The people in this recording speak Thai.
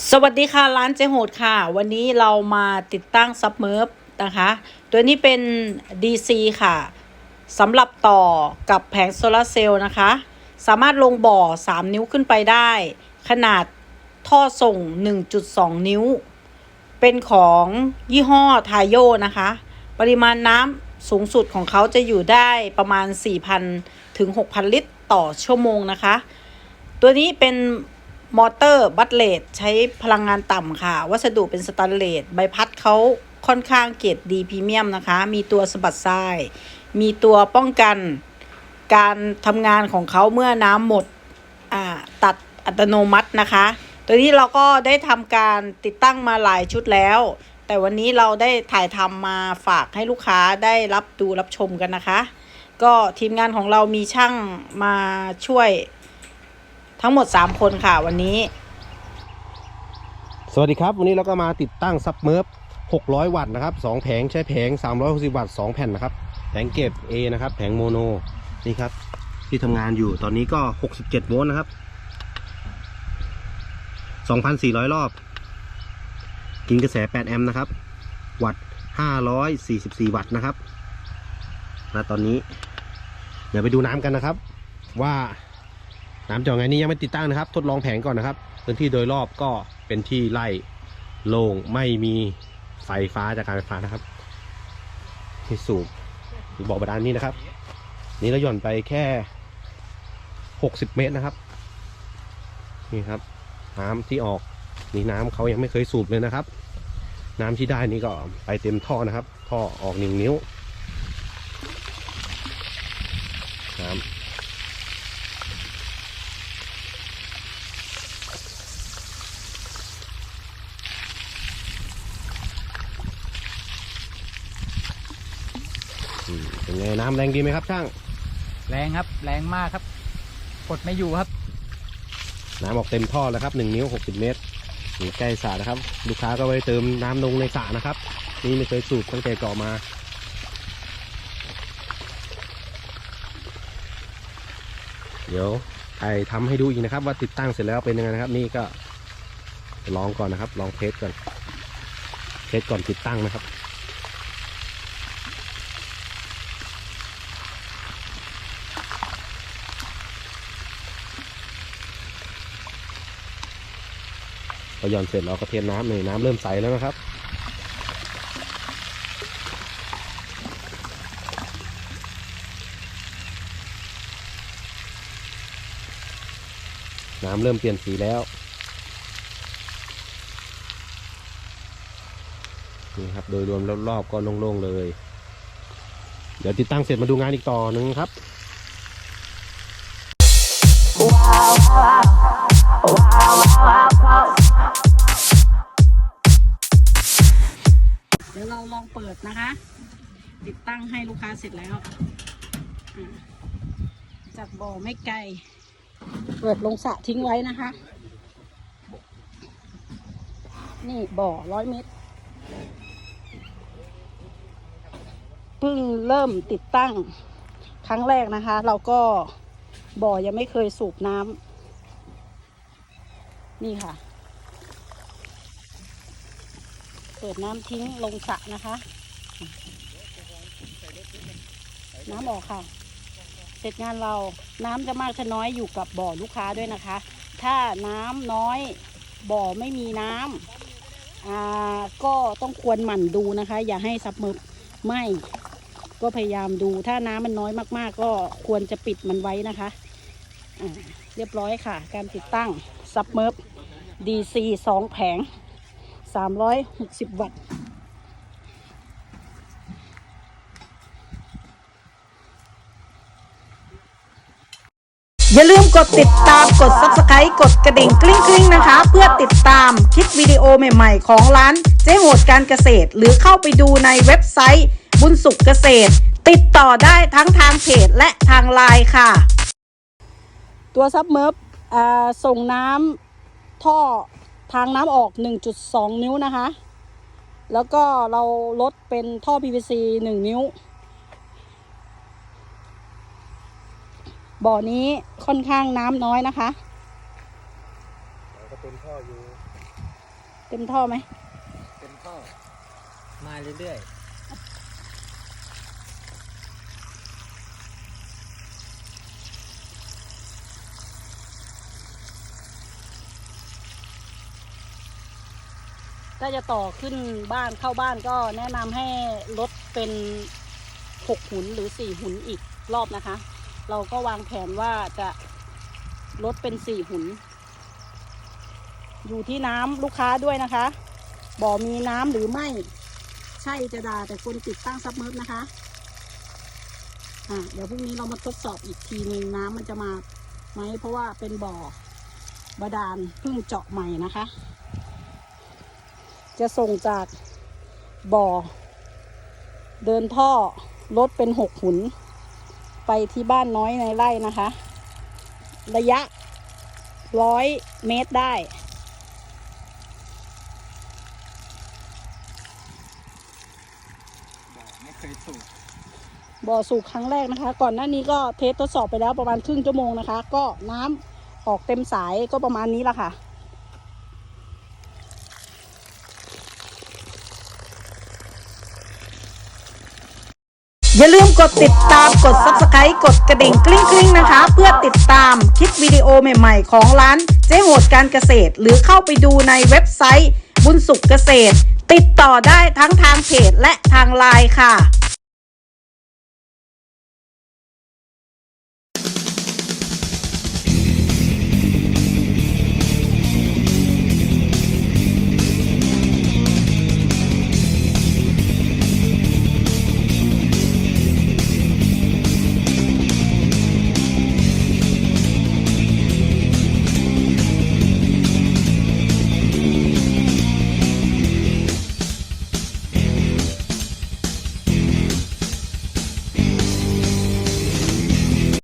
สวัสดีค่ะร้านเจโหดค่ะ วันนี้เรามาติดตั้งซับเมอร์ฟนะคะ ตัวนี้เป็น DC ค่ะสำหรับต่อกับแผงโซลาร์เซลล์นะคะ สามารถลงบ่อ 3 นิ้วขึ้นไปได้ ขนาดท่อส่ง 1.2 นิ้ว เป็นของยี่ห้อทาโยนะคะ ปริมาณน้ำสูงสุดของเขาจะอยู่ได้ประมาณ 4,000 ถึง 6,000 ลิตรต่อชั่วโมงนะคะ ตัวนี้เป็น มอเตอร์บัตเลตใช้พลังงานต่ำค่ะ วัสดุเป็นสแตนเลสใบพัดเขาค่อนข้างเกรดดีพรีเมียมนะคะ มีตัวสะบัดทราย มีตัวป้องกันการทำงานของเขาเมื่อน้ำหมดอ่าตัดอัตโนมัตินะคะ ตัวนี้เราก็ได้ทำการติดตั้งมาหลายชุดแล้ว แต่วันนี้เราได้ถ่ายทำมาฝากให้ลูกค้าได้รับดูรับชมกันนะคะ ก็ทีมงานของเรามีช่างมาช่วย ทั้งหมด 3 คนค่ะวันนี้ สวัสดีครับ วันนี้เราก็มาติดตั้งซับเมอร์ฟ600 วัตต์นะครับ2แผงใช้แผง 360 วัตต์2แผ่นนะครับ แผงเก็บ A นะครับ แผงโมโนนี่ครับ ที่ทำงานอยู่ตอนนี้ก็ 67 โวลต์นะครับ 2,400 รอบ กินกระแส 8 แอมป์นะครับ วัตต์ 544 วัตต์นะครับณตอนนี้ เดี๋ยวไปดูน้ำกันนะครับ ว่า น้ำจะยังไงนี่ยังไม่ติดตั้งนะครับ ทดลองแผงก่อนนะครับ พื้นที่โดยรอบก็เป็นที่ไร่โล่งไม่มีไฟฟ้าจากการไฟฟ้านะครับ ที่สูบบอกบาดานี้นะครับ นี่เราหย่อนไปแค่60เมตรนะครับ นี่ครับ น้ำที่ออกนี่น้ำเขายังไม่เคยสูบเลยนะครับ น้ำที่ได้นี่ก็ไปเต็มท่อนะครับ ท่อออกหนึ่งนิ้วน้ำ เป็นไงน้ำแรงดีไหมครับช่าง แรงครับ แรงมากครับกดไม่อยู่ครับ น้ำออกเต็มท่อแล้วครับหนึ่งนิ้วหกสิบเมตรนี่ใกล้สระนะครับ ลูกค้าก็ไปเติมน้ำลงในสระนะครับ นี่ไม่เคยสูบตั้งแต่ก่อมาเดี๋ยวไอทำให้ดูอีกนะครับ ว่าติดตั้งเสร็จแล้วเป็นยังไงนะครับ นี่ก็ลองก่อนนะครับ ลองเทสก่อนเทสก่อนติดตั้งนะครับ พอหย่อนเสร็จเราก็เทน้ำเลยน้ำเริ่มใสแล้วนะครับน้ำเริ่มเปลี่ยนสีแล้วนี่ครับโดยรวมรอบๆก็โล่งๆเลย เดี๋ยวติดตั้งเสร็จมาดูงานอีกต่อหนึ่งครับ เดี๋ยวเราลองเปิดนะคะ ติดตั้งให้ลูกค้าเสร็จแล้ว จากบ่อไม่ไกล เปิดลงสระทิ้งไว้นะคะ นี่บ่อร้อยเมตรเพิ่งเริ่มติดตั้งครั้งแรกนะคะ เราก็บ่อยังไม่เคยสูบน้ำนี่ค่ะ เปิดน้ำทิ้งลงสระนะคะ น้ำออกค่ะ เสร็จงานเราน้ำจะมากจะน้อยอยู่กับบ่อลูกค้าด้วยนะคะ ถ้าน้ำน้อยบ่อไม่มีน้ำอ่าก็ต้องควรหมั่นดูนะคะ อย่าให้ซับมึกไหมก็พยายามดูถ้าน้ำมันน้อยมาก ๆ ก็ควรจะปิดมันไว้นะคะเรียบร้อยค่ะ การติดตั้งซับเมิร์ฟ DC สองแผง 360วัตต์อย่าลืมกดติดตามกด subscribe กดกระดิ่งกริ๊งกริ๊งนะคะ เพื่อติดตามคลิปวิดีโอใหม่ๆ ของร้านเจ๊โหดการเกษตร หรือเข้าไปดูในเว็บไซต์บุญสุขเกษตร ติดต่อได้ทั้งทางเพจและทางไลน์ค่ะ ตัวซับเมิร์ฟส่งน้ำท่อ ทางน้ำออก 1.2 นิ้วนะคะ แล้วก็เราลดเป็นท่อ PVC 1 นิ้ว บ่อนี้ค่อนข้างน้ำน้อยนะคะก็เต็มท่ออยู่ เต็มท่อไหมเป็นท่อ มาเรื่อย ถ้าจะต่อขึ้นบ้านเข้าบ้านก็แนะนำให้ลดเป็นหกหุนหรือสี่หุนอีกรอบนะคะ เราก็วางแผนว่าจะลดเป็นสี่หุน อยู่ที่น้ำลูกค้าด้วยนะคะ บ่อมีน้ำหรือไม่ ใช่จะด่าแต่คนติดตั้งซับเมิร์นะคะอะเดี๋ยวพรุ่งนี้เรามาทดสอบอีกทีนึงน้ำมันจะมาไหมเพราะว่าเป็นบ่อบาดาลเพิ่งเจาะใหม่นะคะ จะส่งจากบ่อ เดินท่อรถเป็นหกหุน ไปที่บ้านน้อยในไร่นะคะ ระยะร้อยเมตรได้ๆบอกไม่เคยถูกบ่อสูบครั้งแรกนะคะ ก่อนหน้านี้ก็เทสทดสอบไปแล้วประมาณครึ่งชั่วโมงนะคะ ก็น้ำออกเต็มสายก็ประมาณนี้ละค่ะ อย่าลืมกดติดตามกด subscribe กดกระดิ่งกริ๊งกริ๊งนะคะ เพื่อติดตามคลิปวิดีโอใหม่ๆ ของร้านเจ๊โหดการเกษตร หรือเข้าไปดูในเว็บไซต์บุญสุขเกษตร ติดต่อได้ทั้งทางเพจและทางไลน์ค่ะ